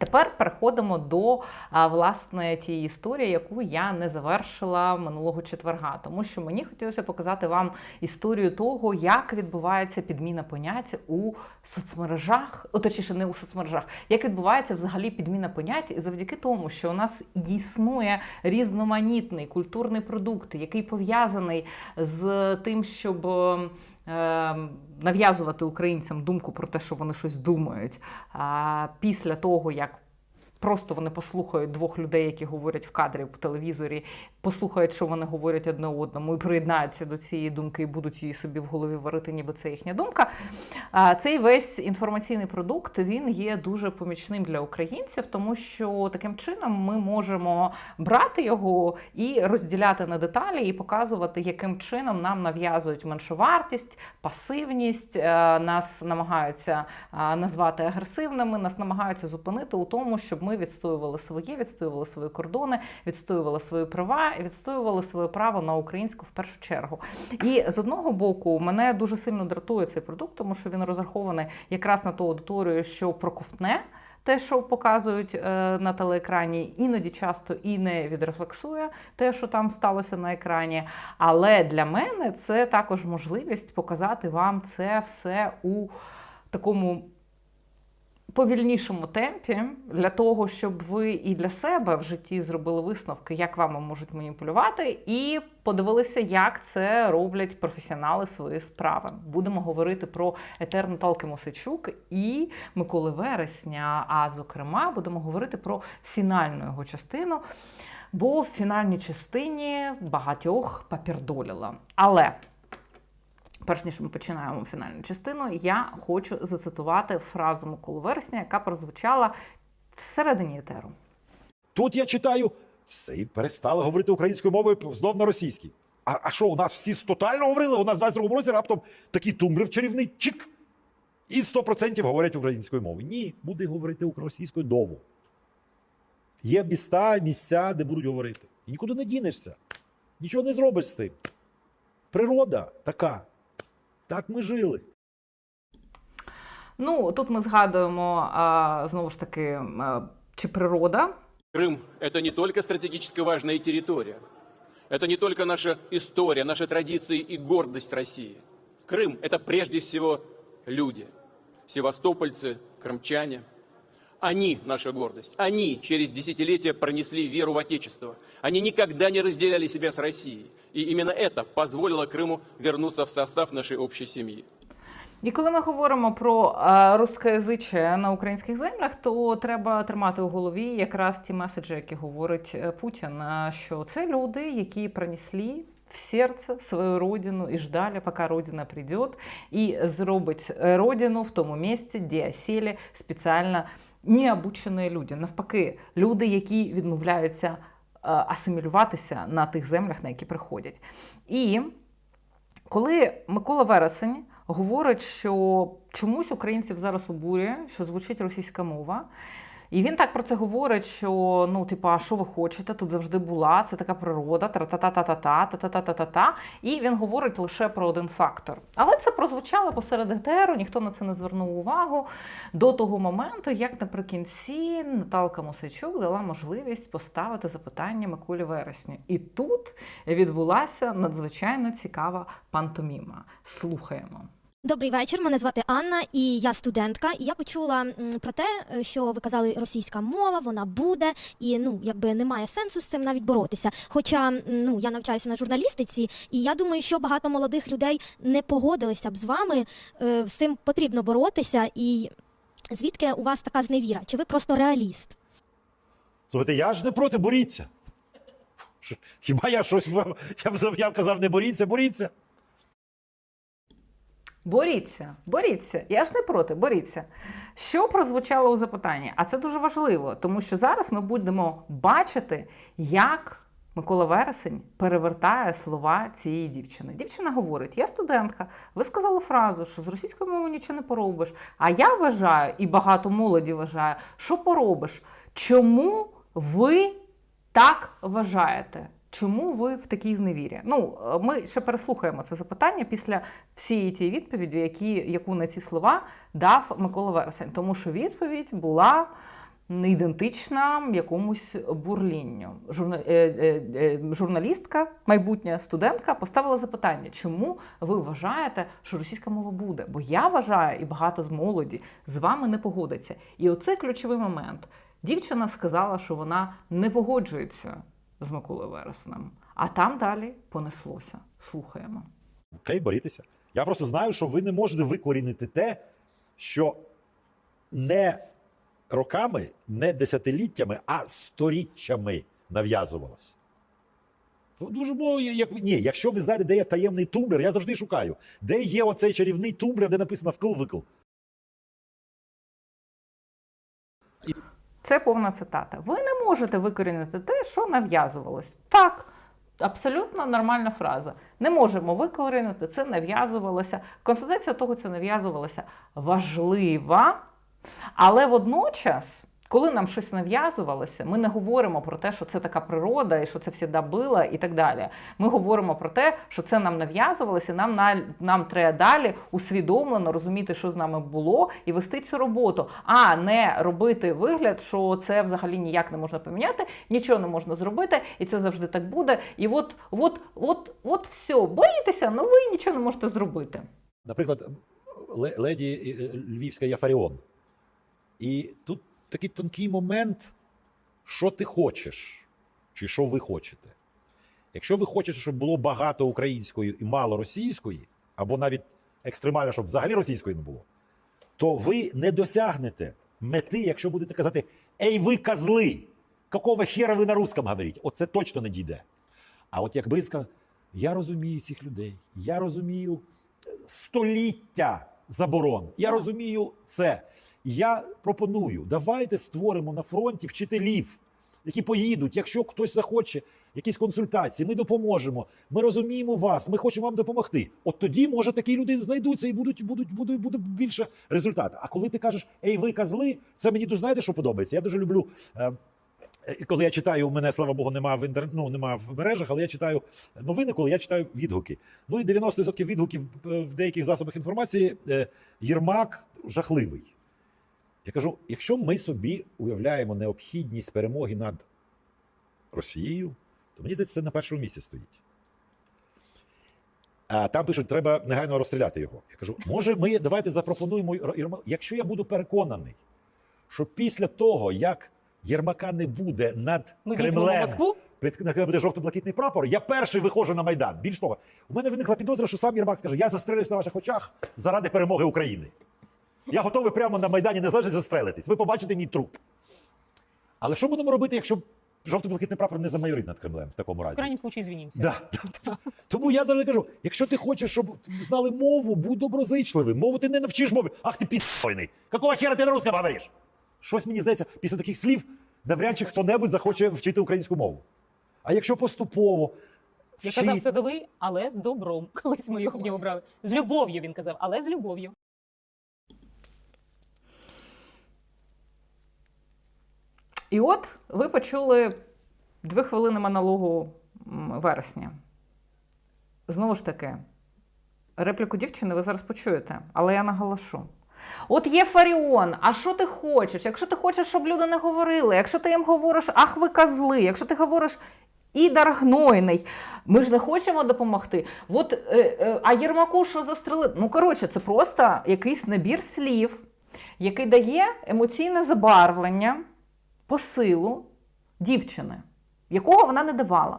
Тепер переходимо до власне тієї історії, яку я не завершила минулого четверга, тому що мені хотілося показати вам історію того, як відбувається підміна понять у соцмережах, о, точніше, не у соцмережах, як відбувається взагалі підміна понять, завдяки тому, що у нас існує різноманітний культурний продукт, який пов'язаний з тим, щоб. Е, Нав'язувати українцям думку про те, що вони щось думають. Після того, як просто вони послухають двох людей, які говорять в кадрі по телевізорі, послухають, що вони говорять одне одному, і приєднаються до цієї думки і будуть її собі в голові варити, ніби це їхня думка. А, Цей весь інформаційний продукт він є дуже помічним для українців, тому що таким чином ми можемо брати його і розділяти на деталі, і показувати, яким чином нам нав'язують меншовартість, пасивність, е, нас намагаються назвати агресивними, нас намагаються зупинити у тому, щоб ми відстоювали своє, відстоювали свої кордони, відстоювали свої права відстоювали своє право на українську в першу чергу. І з одного боку, мене дуже сильно дратує цей продукт, тому що він розрахований якраз на ту аудиторію, що проковтне. Те, що показують е, на телеекрані, іноді часто і не відрефлексує те, що там сталося на екрані. Але для мене це також можливість показати вам це все у такому повільнішому темпі для того, щоб ви і для себе в житті зробили висновки, як вами можуть маніпулювати, і подивилися, як це роблять професіонали своєї справи. Будемо говорити про етер Наталки Мосичук і Миколи Вересня. А зокрема, будемо говорити про фінальну його частину. Бо в фінальній частині багатьох папірдоліла. Але Перш ніж ми починаємо фінальну частину, я хочу зацитувати фразу Миколи Вересня, яка прозвучала всередині етеру. Тут я читаю все і перестали говорити українською мовою знов на російській. А, а що, у нас всі тотально говорили? У нас в 22-му році раптом такий тумблер чарівний чик. І 100% говорять українською мовою. Ні, буде говорити російською довго. Є міста, місця, де будуть говорити. І нікуди не дінешся. Нічого не зробиш з тим. Природа така. Так ми жили. Ну тут ми згадуємо а, знову ж таки, а, чи природа. Крым – это не только стратегически важная территория, это не только наша история, наши традиции и гордость России. Крым – это прежде всего люди, севастопольцы, крымчане. Они – наша гордость. Они через десятилетия пронесли веру в Отечество. Они никогда не разделяли себя с Россией. И именно это позволило Крыму вернуться в состав нашей общей семьи. І коли ми говоримо про а, рускоязиче на українських землях, то треба тримати у голові якраз ті меседжі, які говорить е, Путін, що це люди, які принесли в серце свою родину і ждали, поки родина прийде, і зробить родину в тому місці, де осіли спеціально необучені люди. Навпаки, люди, які відмовляються асимілюватися на тих землях, на які приходять. І коли Микола Вересень говорить, що чомусь українців зараз обурює, що звучить російська мова. І він так про це говорить, що ну, типа, що ви хочете? Тут завжди була, це така природа, та-та-та-та-та. І він говорить лише про один фактор. Але це прозвучало посеред етеру, ніхто на це не звернув увагу до того моменту, як наприкінці Наталка Мосичук дала можливість поставити запитання Миколі Вересню. І тут відбулася надзвичайно цікава пантоміма. Слухаємо. Добрий вечір. Мене звати Анна, і я студентка. І я почула про те, е, що ви казали, російська мова, вона буде, і ну якби немає сенсу з цим навіть боротися. Хоча ну я навчаюся на журналістиці, і я думаю, що багато молодих людей не погодилися б з вами. Е, З цим потрібно боротися. І звідки у вас така зневіра? Чи ви просто реаліст? Слухайте, я ж не проти, боріться. Хіба я щось я, я казав, не боріться, боріться. Боріться, боріться. Я ж не проти, боріться. Що прозвучало у запитанні? А це дуже важливо, тому що зараз ми будемо бачити, як Микола Вересень перевертає слова цієї дівчини. Дівчина говорить: я студентка, ви сказали фразу, що з російською мовою нічого не поробиш. А я вважаю, і багато молоді вважає, що поробиш. Чому ви так вважаєте? Чому ви в такій зневірі? Ну, е, ми ще переслухаємо це запитання після всієї тієї відповіді, які, яку на ці слова дав Микола Вересень. Тому що відповідь була ідентична якомусь бурлінню. Журна... е, е, Журналістка, майбутня студентка, поставила запитання, чому ви вважаєте, що російська мова буде? Бо я вважаю, і багато з молоді з вами не погодиться. І оце ключовий момент. Дівчина сказала, що вона не погоджується з Миколою Вереснем, а там далі понеслося. Слухаємо. Окей, борітеся. Я просто знаю, що ви не можете викорінити те, що не роками, не десятиліттями, а сторіччями нав'язувалось. Дуже мов, як ні, якщо ви знаєте, де є таємний тумблер, я завжди шукаю, де є оцей чарівний тумблер, де написано вкл-викл. Це повна цитата. Ви не можете викорінити те, що нав'язувалось. Так, абсолютно нормальна фраза. Не можемо викорінити, це нав'язувалося. Констатація того, це нав'язувалося важлива, але водночас. Коли нам щось нав'язувалося, ми не говоримо про те, що це така природа і що це всіда було і так далі. Ми говоримо про те, що це нам нав'язувалося, нам, на- нам треба далі усвідомлено розуміти, що з нами було, і вести цю роботу, а не робити вигляд, що це взагалі ніяк не можна поміняти, нічого не можна зробити, і це завжди так буде. І от, от, от, от все, боїтеся, ну ви нічого не можете зробити. Наприклад, леді е, Львівська Яфаріон. І тут такий тонкий момент, що ти хочеш, чи що ви хочете. Якщо ви хочете, щоб було багато української і мало російської, або навіть екстремально, щоб взагалі російської не було, то ви не досягнете мети, якщо будете казати Ей, ви козли! Какого хера ви на русском говорите? Оце точно не дійде. А от якби сказав, я розумію цих людей, я розумію століття заборон. Я розумію це. Я пропоную, давайте створимо на фронті вчителів, які поїдуть, якщо хтось захоче якісь консультації, ми допоможемо. Ми розуміємо вас, ми хочемо вам допомогти. От тоді, може, такі люди знайдуться і будуть, будуть, буде, буде більше результату. А коли ти кажеш, ей, ви козли, це мені дуже знаєте, що подобається. Я дуже люблю. Е, Коли я читаю, у мене, слава Богу, нема в інтер... ну, нема в мережах, але я читаю новини, коли я читаю відгуки. Ну і 90% відгуків е, в деяких засобах інформації е, Єрмак жахливий. Я кажу: якщо ми собі уявляємо необхідність перемоги над Росією, то мені здається, це на першому місці стоїть. А там пишуть, треба негайно розстріляти його. Я кажу, може, ми давайте запропонуємо. Якщо я буду переконаний, що після того, як Єрмака не буде над Ми Кремлем, Москву. під- на буде жовто-блакитний прапор, я перший виходжу на Майдан. Більш того, у мене виникла підозра, що сам Єрмак скаже: я застрелюсь на ваших очах заради перемоги України. Я готовий прямо на Майдані Незалежності застрелитись. Ви побачите мій труп. Але що будемо робити, якщо жовто-блакитний прапор не замайорить над Кремлем в такому В разі? крайнем случае извинимся. Да. Тому я завжди кажу: якщо ти хочеш, щоб знали мову, будь доброзичливим. Мову ти не навчиш мови. Ах ти підойний. Какого хера ти на русском говориш? Щось мені здається, після таких слів навряд чи хто-небудь захоче вчити українську мову. А якщо поступово Я вчить- казав садовий, але з добром. Колись ми його в нього брали. З любов'ю він казав, але з любов'ю. І от ви почули дві хвилини монологу вересня. Знову ж таки, репліку дівчини ви зараз почуєте, але я наголошу. От є Фаріон, а що ти хочеш? Якщо ти хочеш, щоб люди не говорили, якщо ти їм говориш, ах ви козли, якщо ти говориш Ідар гнойний, ми ж не хочемо допомогти. От, е, е, а Єрмаку що застрелити? Ну, коротше, це просто якийсь набір слів, який дає емоційне забарвлення посилу дівчини, якого вона не давала.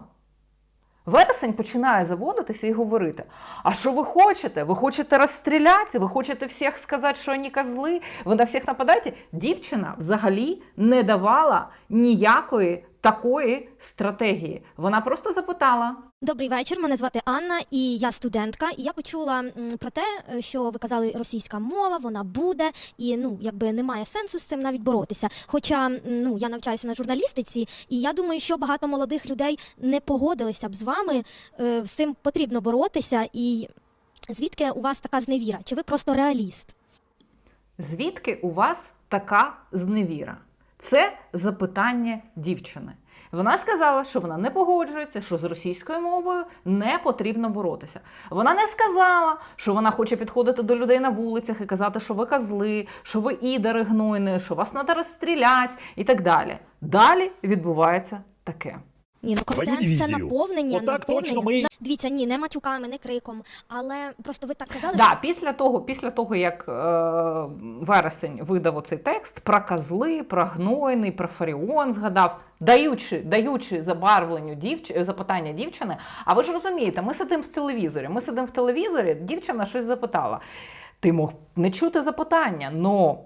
Вересень починає заводитися і говорити: а що ви хочете? Ви хочете розстріляти? Ви хочете всіх сказати, що вони козли? Ви на всіх нападаєте? Дівчина взагалі не давала ніякої такої стратегії. Вона просто запитала: Добрий вечір. Мене звати Анна, і я студентка. І я почула про те, е, що ви казали, російська мова, вона буде, і ну якби немає сенсу з цим навіть боротися. Хоча ну я навчаюся на журналістиці, і я думаю, що багато молодих людей не погодилися б з вами. Е, З цим потрібно боротися. І звідки у вас така зневіра? Чи ви просто реаліст? звідки у вас така зневіра? Це запитання дівчини. Вона сказала, що вона не погоджується, що з російською мовою не потрібно боротися. Вона не сказала, що вона хоче підходити до людей на вулицях і казати, що ви козли, що ви ідери гнойні, що вас треба розстрілять і так далі. Далі відбувається таке. Ні, ну контент це наповнення. Отак наповнення. точно ми- Дивіться, ні, не матюками, не криком. Але просто ви так казали, Да, після того, після того, як е, вересень видав оцей текст про козли, про гнойний, про Фаріон згадав, даючи, даючи забарвленню дівч... запитання дівчини. А ви ж розумієте, ми сидимо в телевізорі. Ми сидимо в телевізорі, дівчина щось запитала. Ти мог не чути запитання, но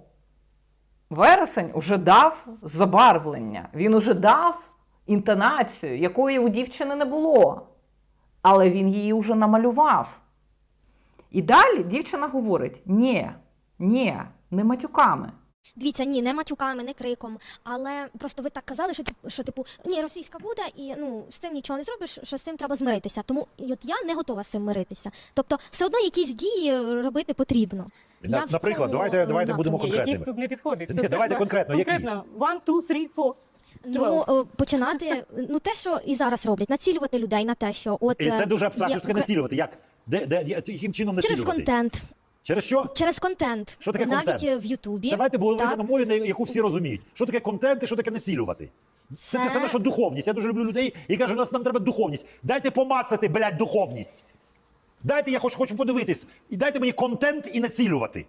вересень уже дав забарвлення, він уже дав інтонацію, якої у дівчини не було. Але він її вже намалював. І далі дівчина говорить: ні, ні, не матюками. Дивіться, ні, не матюками, не криком. Але просто ви так казали, що що типу ні, російська буде, і ну з цим нічого не зробиш, що з цим треба змиритися. Тому от я не готова з цим миритися. Тобто, все одно якісь дії робити потрібно. На- Я наприклад, цьому, давайте- давайте будемо конкретними. Якийсь тут не підходить. Ні, давайте конкретно, які? One, two, three, four. Ну е, починати, ну те, що і зараз роблять, націлювати людей на те, що от І це е, дуже абстрактно. є Що таке націлювати? Як? Де, де, яким чином через контент. Через що? Через контент. Що таке Навіть контент? е, в Ютубі. Давайте говорити Так. на мові, на яку всі розуміють. Що таке контент і що таке націлювати? Це те Це- саме, що духовність. Я дуже люблю людей, які кажуть, у нас нам треба духовність. Дайте помацати, блядь, духовність. Дайте, я хоч хочу подивитись. І дайте мені контент і націлювати.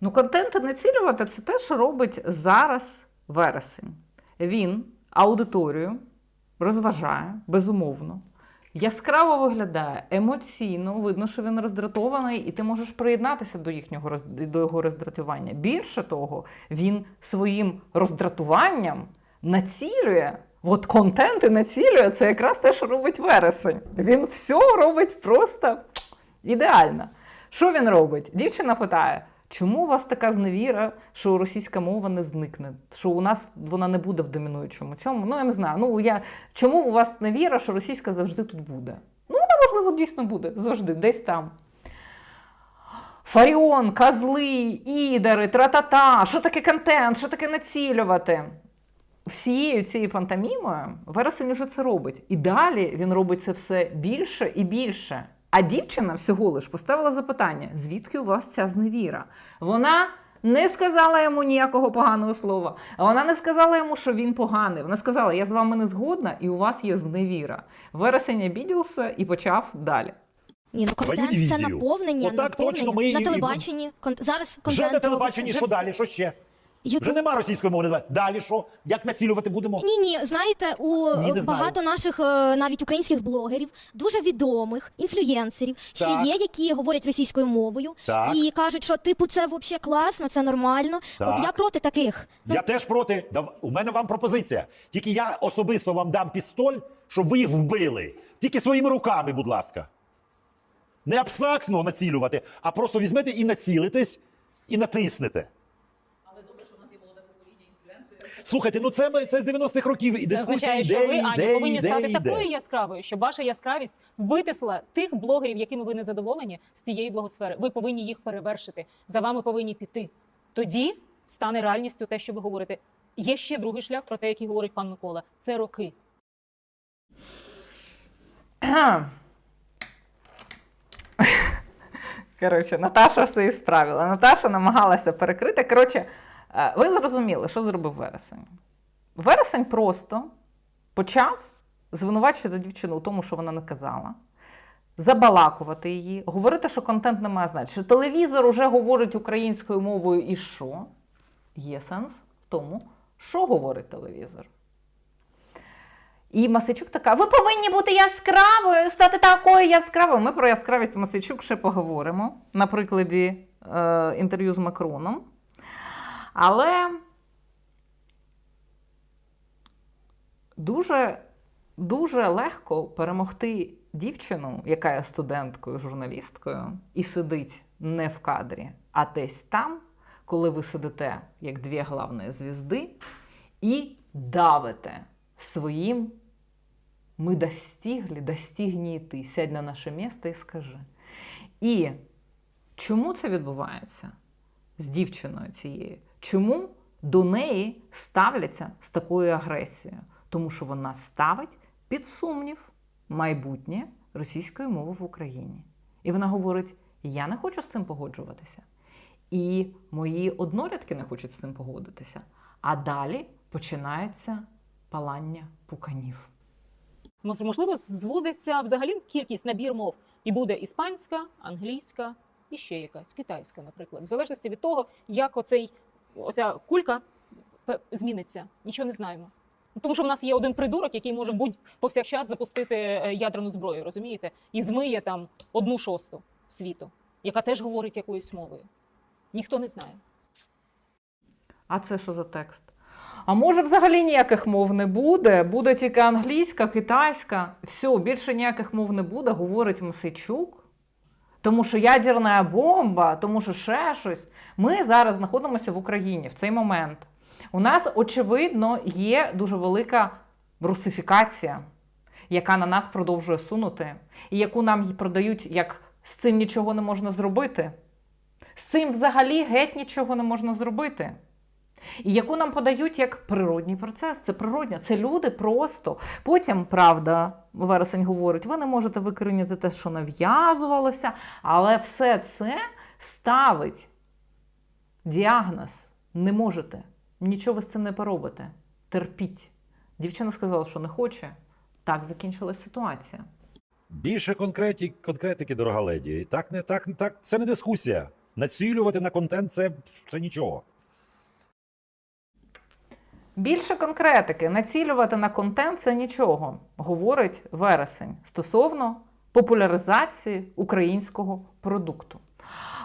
Ну, контент і націлювати це те, що робить зараз вересень. Він аудиторію розважає, безумовно. Яскраво виглядає, емоційно, видно, що він роздратований, і ти можеш приєднатися до їхнього до його роздратування. Більше того, він своїм роздратуванням націлює. От контент і націлює це якраз те, що робить вересень. Він все робить просто ідеально. Що він робить? Дівчина питає: чому у вас така зневіра, що російська мова не зникне? Що у нас вона не буде в домінуючому цьому? Ну я не знаю. Ну я чому у вас невіра, що російська завжди тут буде? Ну вона можливо дійсно буде завжди, десь там. Фаріон, козли, ідери, тра-та-та. Що таке контент? Що таке націлювати? Всією цією пантомімою вересень уже це робить. І далі він робить це все більше і більше. А дівчина всього лиш поставила запитання: звідки у вас ця зневіра? Вона не сказала йому ніякого поганого слова. Вона не сказала йому, що він поганий. Вона сказала: Я з вами не згодна, і у вас є зневіра. Вересень обідівся і почав далі. Ні, ну контент це наповнення, Отак наповнення. точно ми на телебаченні. Кон... Зараз контент Вже на телебаченні, що далі? Що ще? Вже нема російської мови. називати. Далі що? Як націлювати будемо? Ні, ні, знаєте, у Ні, не е, багато наших е, навіть українських блогерів, дуже відомих інфлюєнсерів, ще Так. є, які говорять російською мовою Так. і кажуть, що типу це взагалі класно, це нормально. Так. От я проти таких. Ну, Я теж проти. Дав- У мене вам пропозиція. Тільки я особисто вам дам пістоль, щоб ви їх вбили. Тільки своїми руками, будь ласка. Не абстрактно націлювати, а просто візьмете і націлитесь, і натиснете. Слухайте, ну це, ми- це з 90-х років. І Це дискусія означає, що йде, ви, Аня, йде, повинні йде, стати йде. такою яскравою, щоб ваша яскравість витисла тих блогерів, якими ви не задоволені з тієї блогосфери. Ви повинні їх перевершити. За вами повинні піти. Тоді стане реальністю те, що ви говорите. Є ще другий шлях про те, який говорить пан Микола. Це роки. Коротше, Наташа все і справила. Наташа намагалася перекрити. Коротше, ви зрозуміли, що зробив вересень. Вересень просто почав звинувачувати дівчину у тому, що вона не казала, забалакувати її, говорити, що контент не має значення. Що телевізор уже говорить українською мовою і що? Є сенс в тому, що говорить телевізор. І Масичук така: ви повинні бути яскравою, стати такою яскравою. Ми про яскравість Масичук ще поговоримо на прикладі е, інтерв'ю з Макроном. Але дуже, дуже легко перемогти дівчину, яка є студенткою, журналісткою, і сидить не в кадрі, а десь там, коли ви сидите як дві главні звізди, і давите своїм ми достигли, достигни і ти. Сядь на наше місце і скажи. І чому це відбувається з дівчиною цією? Чому до неї ставляться з такою агресією, тому що вона ставить під сумнів майбутнє російської мови в Україні. І вона говорить: я не хочу з цим погоджуватися. І мої однолітки не хочуть з цим погодитися. А далі починається палання пуканів. Можливо, звузиться взагалі кількість набір мов, і буде іспанська, англійська і ще якась китайська, наприклад, в залежності від того, як оцей оця кулька зміниться. Нічого не знаємо. Тому що в нас є один придурок, який може будь повсякчас запустити е, ядерну зброю, розумієте, і змиє там одну шосту світу, яка теж говорить якоюсь мовою. Ніхто не знає. А це що за текст? А може, взагалі ніяких мов не буде? Буде тільки англійська, китайська. Все, більше ніяких мов не буде, говорить Мосейчук. Тому що ядерна бомба, тому що ще щось. Ми зараз знаходимося в Україні в цей момент. У нас, очевидно, є дуже велика русифікація, яка на нас продовжує сунути, і яку нам продають, як з цим нічого не можна зробити. З цим взагалі геть нічого не можна зробити. І яку нам подають як природній процес. Це природньо. Це люди просто. Потім, правда, вересень говорить, ви не можете викорінити те, що нав'язувалося, але все це ставить діагноз. Не можете. Нічого ви з цим не поробите. Терпіть. Дівчина сказала, що не хоче. Так закінчилась ситуація. Більше конкреті, конкретики, дорога леді. Так, не так, не так. Це не дискусія. Націлювати на контент це, це нічого. Більше конкретики націлювати на контент це нічого, говорить вересень стосовно популяризації українського продукту.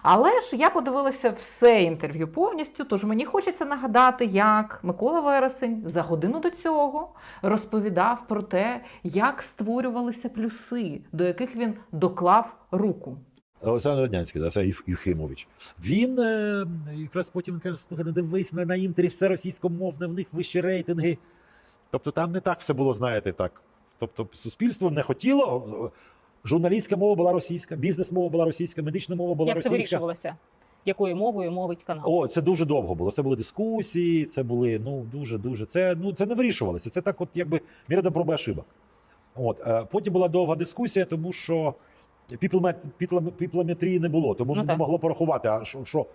Але ж я подивилася все інтерв'ю повністю, тож мені хочеться нагадати, як Микола Вересень за годину до цього розповідав про те, як створювалися плюси, до яких він доклав руку. Олександр Роднянський, да, це Євхимович. Він е, якраз потім каже: слухай, не дивись на, на інтері, все російськомовне, в них вищі рейтинги. Тобто там не так все було, знаєте, так. Тобто, суспільство не хотіло. Журналістська мова була російська, бізнес-мова була російська, медична мова була Як це вирішувалося? Якою мовою мовить канал? О, це дуже довго було. Це були дискусії, це були ну дуже дуже. Це ну це не вирішувалося. Це так, от якби методом проби ошибок. От е, потім була довга дискусія, тому що піплометрії не було, тому Ну, не так. могло порахувати. А що, що?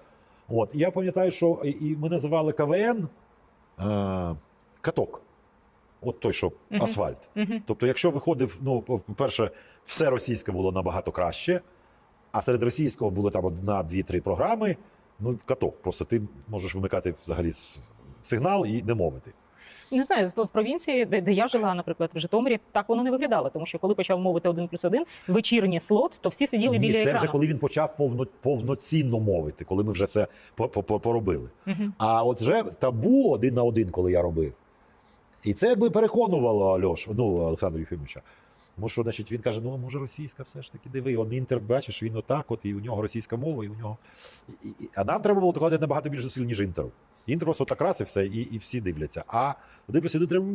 От я пам'ятаю, що і- ми називали КВН е, каток. От той, що Мгм. асфальт. Мгм. Тобто, якщо виходив, ну, по-перше, все російське було набагато краще, а серед російського було там одна, дві, три програми, ну, каток. Просто ти можеш вимикати взагалі сигнал і не мовити. Не знаю, в провінції, де, де я жила, наприклад, в Житомирі, так воно не виглядало, тому що коли почав мовити один плюс один вечірній слот, то всі сиділи Ні, біля це екрану. вже коли він почав повно, повноцінно мовити, коли ми вже все по- по- по- поробили. Мгм. А от вже табу один на один, коли я робив. І це якби переконувало Альош, ну, Олександра Єфимовича. Тому що, значить, він каже: ну, може, російська все ж таки диви. Он інтер, бачиш, він отак, от, і у нього російська мова, і у нього. І, і- а нам треба було докладати набагато більше зусиль, ніж інтеру. Інтер просто так раз і все, і, і всі дивляться. А один плюс один треба.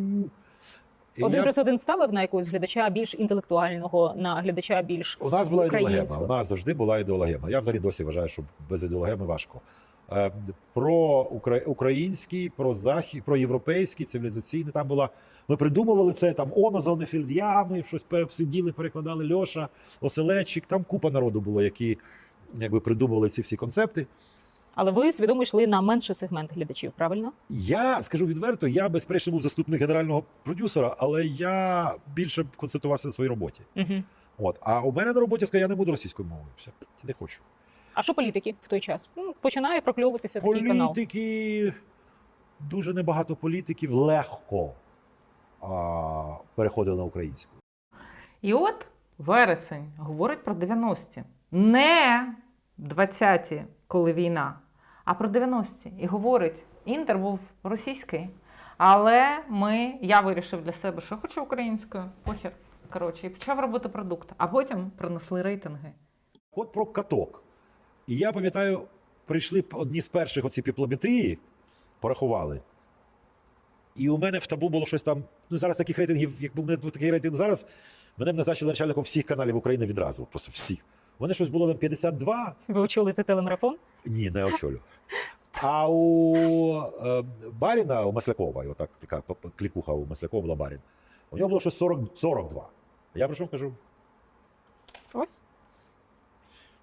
І Один я- плюс один ставив на якогось глядача більш інтелектуального, на глядача більш У нас була ідеологема. У нас завжди була ідеологема. Я взагалі досі вважаю, що без ідеологеми важко. Е, Про укра- український, про захід, про європейський, цивілізаційний. Там була. Ми придумували це там Онозони, Фільдями, щось сиділи, перекладали Льоша, Оселедчик. Там купа народу було, які якби придумували ці всі концепти. Але ви свідомо йшли на менший сегмент глядачів, правильно? Я скажу відверто, я безперечно був заступник генерального продюсера, але я більше концентрувався на своїй роботі. Угу. От. А у мене на роботі сказав, я не буду російською мовою. Все, не хочу. А що політики в той час? Ну, починає прокльовуватися такий канал. Політики, дуже небагато політиків легко а, переходили на українську. І от вересень говорить про 90-ті. Не 20-ті, коли війна, а про 90-ті. І говорить, інтер був російський. Але ми, я вирішив для себе, що хочу українською, похер. Коротше, і почав робити продукт. А потім принесли рейтинги. От про каток. І я пам'ятаю, прийшли одні з перших оці піплометрії, порахували. І у мене в табу було щось там. Ну, зараз таких рейтингів, якби у мене був такий рейтинг зараз, мене б назначили начальником всіх каналів України відразу. Просто всіх. Мене щось було на 52, Ви очолите телемарафон? Ні, не очолю. А у е, Баріна, у Маслякова, отак така п- п- клікуха у Маслякова була Барін. У нього було щось 40, 42. Я про що кажу? Ось.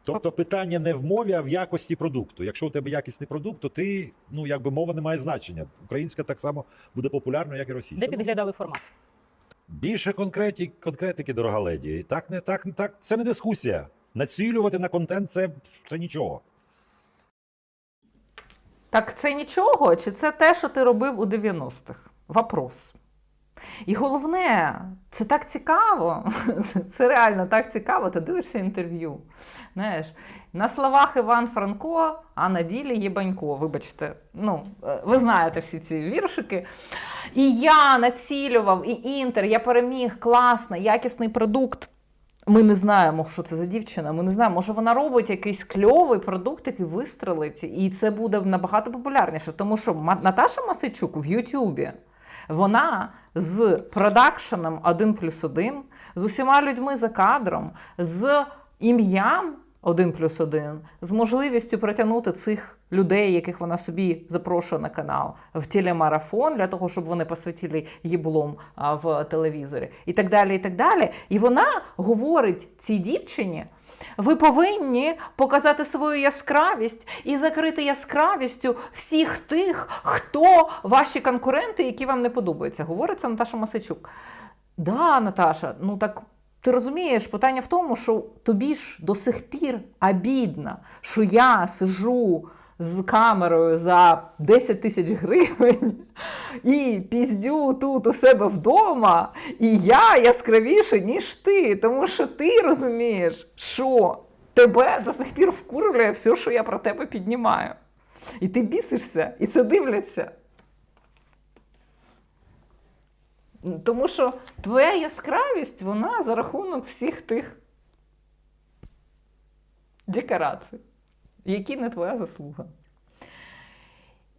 Тобто питання не в мові, а в якості продукту. Якщо у тебе якісний продукт, то ти, ну якби мова не має значення. Українська так само буде популярна, як і російська. Де підглядали формат? Більше конкреті, конкретики, дорога леді. Так не так, не так. Це не дискусія. Націлювати на контент це, це нічого. Так це нічого, чи це те, що ти робив у 90-х? Вопрос. І головне, це так цікаво. Це реально так цікаво. Ти дивишся інтерв'ю. Знаєш, на словах Іван Франко, а на ділі Єбанько. Вибачте, ну, е, ви знаєте всі ці віршики. І я націлював, і інтер, я переміг, класно, якісний продукт. Ми не знаємо, що це за дівчина. Ми не знаємо, може вона робить якийсь кльовий продукт, який вистрелить, і це буде набагато популярніше. Тому що Наташа Масичук в Ютубі вона з продакшеном 1 плюс 1, з усіма людьми за кадром, з ім'ям 1 плюс 1, з можливістю притягнути цих людей, яких вона собі запрошує на канал, в телемарафон для того, щоб вони посвятили їблом в телевізорі, і так далі. І так далі. І вона говорить цій дівчині. Ви повинні показати свою яскравість і закрити яскравістю всіх тих, хто ваші конкуренти, які вам не подобаються. Говорить це Наташа Масичук. Да, Наташа, ну так ти розумієш, питання в тому, що тобі ж до сих пір обідно, що я сижу з камерою за 10 тисяч гривень і піздю тут у себе вдома, і я яскравіше, ніж ти. Тому що ти розумієш, що тебе до сих пір вкурює все, що я про тебе піднімаю. І ти бісишся, і це дивляться. Тому що твоя яскравість, вона за рахунок всіх тих декорацій, які не твоя заслуга.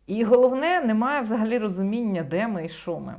І головне, немає взагалі розуміння, де ми і що ми.